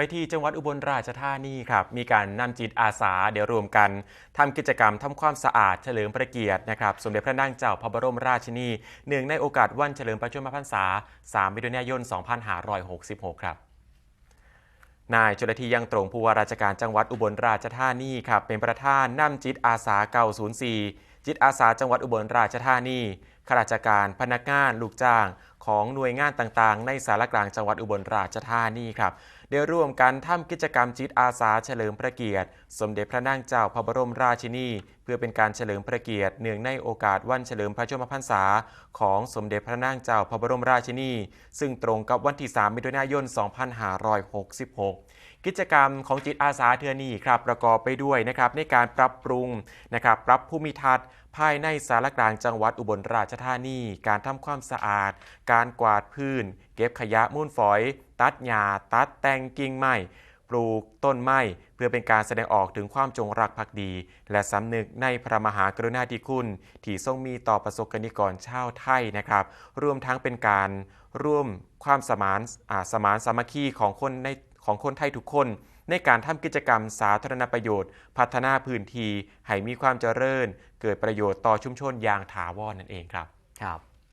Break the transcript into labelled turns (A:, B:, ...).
A: ไปที่จังหวัดอุบลราชธานีครับ มีการนำจิตอาสาเดี๋ยวรวมกันทำกิจกรรมทำความสะอาดเฉลิมพระเกียรตินะครับ สมเด็จพระนางเจ้าพระบรมราชินีเนื่องในโอกาสวันเฉลิมพระชนมพรรษา 3 มิถุนายน 2566 ครับนายจุลธียังตรงผู้ว่าราชการจังหวัดอุบลราชธานีครับเป็นประธานนำจิตอาสา904 จิตอาสาจังหวัดอุบลราชธานีข้าราชการพนักงาน ลูกจ้าง ของหน่วยงานต่างๆ ในสารกลางจังหวัดอุบลราชธานีครับได้ร่วมกันทำกิจกรรมจิตอาสาเฉลิมพระเกียรติ สมเด็จพระนางเจ้าพระบรมราชินี เพื่อเป็นการเฉลิมพระเกียรติเนื่องในโอกาสวันเฉลิมพระชนมพรรษา ของสมเด็จพระนางเจ้าพระบรมราชินี ซึ่งตรงกับวันที่ 3 มิถุนายน 2566 กิจกรรมของจิตอาสาเทือนี้ครับประกอบไปด้วยนะครับในการปรับปรุงนะครับปรับภูมิทัศน์ภายในสารกลางจังหวัดอุบลราชธานี การทำความสะอาดการกวาดพื้น เก็บขยะมูลฝอย ตัดหญ้าตัดแต่งกิ่งไม้ปลูกต้นไม้เพื่อเป็นการแสดงออกถึงความจงรักภักดี และสำนึกในพระมหากรุณาธิคุณ ที่ทรงมีต่อประสบกนิกรชาวไทยนะครับ รวมทั้งเป็นการร่วมความสมานสมานสามัคคีของคนในของคนไทยทุกคน ในการทำกิจกรรมสาธารณประโยชน์ พัฒนาพื้นที่ให้มีความเจริญ เกิดประโยชน์ต่อชุมชนอย่างถาวรนั่นเองครับ
B: ครับ